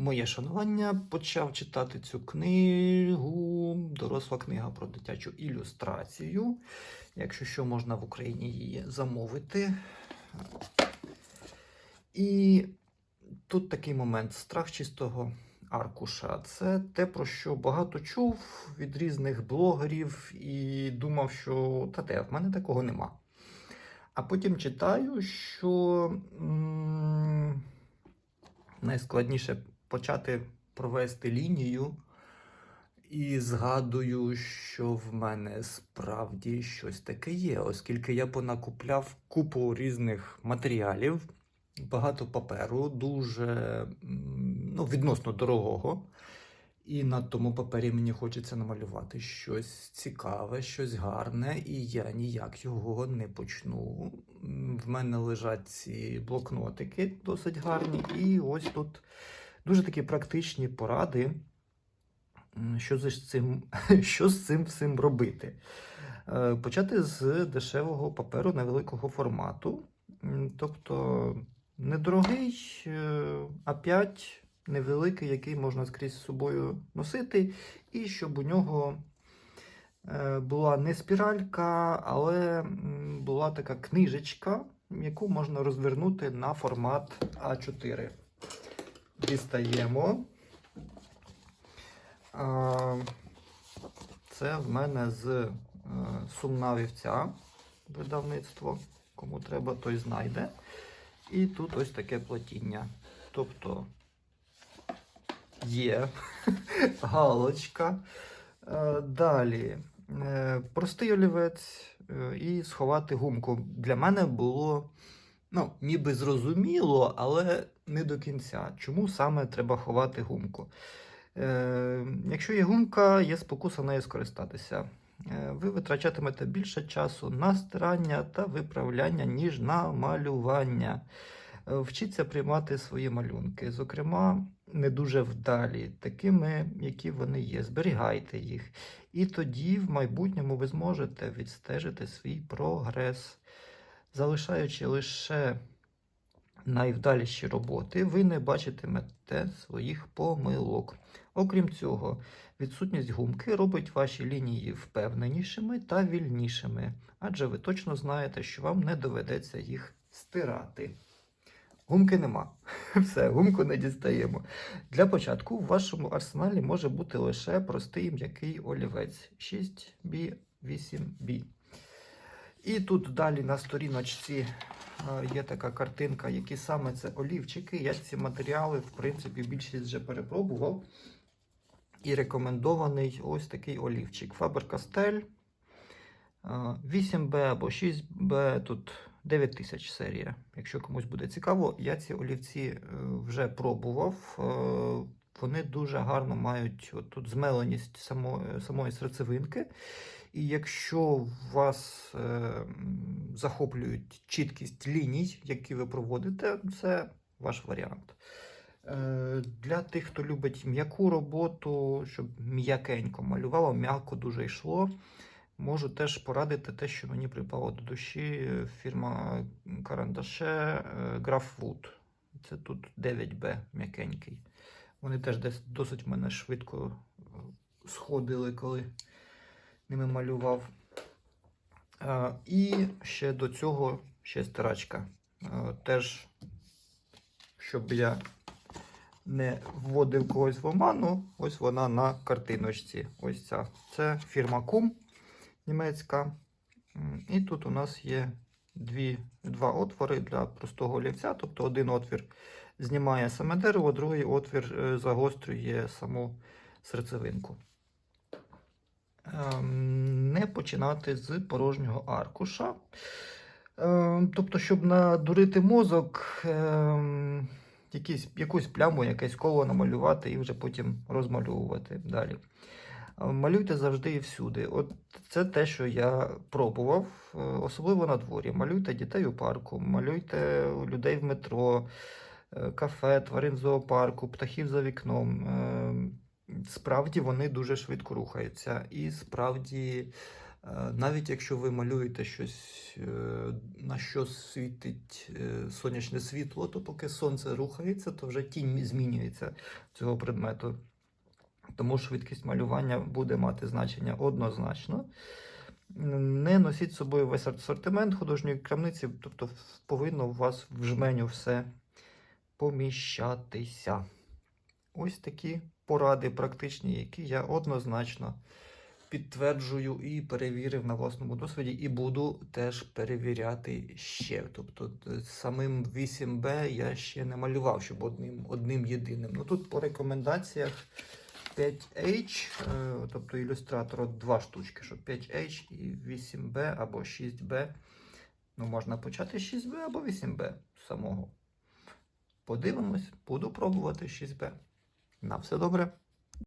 Моє шанування почав читати цю книгу. Доросла книга про дитячу ілюстрацію. Якщо що, можна в Україні її замовити. І тут такий момент: страх чистого аркуша. Це те, про що багато чув від різних блогерів, і думав, що та те, в мене такого нема. А потім читаю, що м, найскладніше почати провести лінію. І згадую, що в мене справді щось таке є, оскільки я понакупляв купу різних матеріалів, багато паперу, дуже ну, відносно дорогого. І на тому папері мені хочеться намалювати щось цікаве, щось гарне, і я ніяк його не почну. В мене лежать ці блокнотики досить гарні, і ось тут дуже такі практичні поради, що з цим, що з цим всім робити. Е, Почати з дешевого паперу невеликого формату, тобто недорогий е, А5 невеликий, який можна скрізь з собою носити, і щоб у нього е, була не спіралька, але була така книжечка, яку можна розвернути на формат А4. Дістаємо. Це в мене з е, сумна вівця видавництво. Кому треба, той знайде. І тут ось таке платіння. Тобто є галочка. Е, Далі е, простий олівець і сховати гумку. Для мене було ну, ніби зрозуміло, але не до кінця. Чому саме треба ховати гумку? Е, Якщо є гумка, є спокуса нею скористатися. Е, Ви витрачатимете більше часу на стирання та виправляння, ніж на малювання. Е, Вчіться приймати свої малюнки, зокрема, не дуже вдалі, такими, які вони є. Зберігайте їх. І тоді в майбутньому ви зможете відстежити свій прогрес. Залишаючи лише найвдаліші роботи, ви не бачитимете своїх помилок. Окрім цього, відсутність гумки робить ваші лінії впевненішими та вільнішими, адже ви точно знаєте, що вам не доведеться їх стирати. Гумки нема. Все, гумку не дістаємо. Для початку в вашому арсеналі може бути лише простий м'який олівець 6B, 8B. І тут далі на сторіночці є така картинка, які саме це олівчики. Я ці матеріали, в принципі, більшість вже перепробував. І рекомендований ось такий олівчик. Faber-Castell 8B або 6B, тут 9000 серія. Якщо комусь буде цікаво, я ці олівці е, вже пробував. Е, Вони дуже гарно мають тут змеленість самої, самої серцевинки. І якщо вас е, захоплюють чіткість ліній, які ви проводите, це ваш варіант. Е, Для тих, хто любить м'яку роботу, щоб м'якенько малювало, м'яко дуже йшло. Можу теж порадити те, що мені припало до душі. е, Фірма Карандаше е, Графвуд. Це тут 9B м'якенький. Вони теж десь досить мене швидко е, сходили, коли ними малював. Е, І ще до цього ще стирачка. Е, Теж, щоб я не вводив когось в оману, ось вона на картиночці. Ось ця. Це фірма Кум німецька. І тут у нас є дві, два отвори для простого олівця. Тобто один отвір знімає саме дерево, другий отвір е, загострює саму серцевинку. Ем, Не починати з порожнього аркуша. Ем, Тобто, щоб надурити мозок, ем, якусь пляму, якесь коло намалювати і вже потім розмальовувати далі. Малюйте завжди і всюди. От це те, що я пробував, е, особливо на дворі. Малюйте дітей у парку, малюйте людей в метро, е, кафе, тварин в зоопарку, птахів за вікном. Е, Справді вони дуже швидко рухаються, і справді Навіть якщо ви малюєте щось, на що світить сонячне світло, то поки сонце рухається, то вже тінь змінюється цього предмету. Тому швидкість малювання буде мати значення однозначно. Не носіть з собою весь асортимент художньої крамниці, тобто повинно у вас в жменю все поміщатися. Ось такі поради практичні, які я однозначно підтверджую і перевірив на власному досвіді, і буду теж перевіряти ще. Тобто е, самим 8B я ще не малював, щоб одним, одним єдиним. Ну тут по рекомендаціях 5H, е, тобто ілюстратор два штучки, що 5H і 8B або 6B. Ну, можна почати 6B або 8B самого. Подивимось, буду пробувати 6B. На все добре.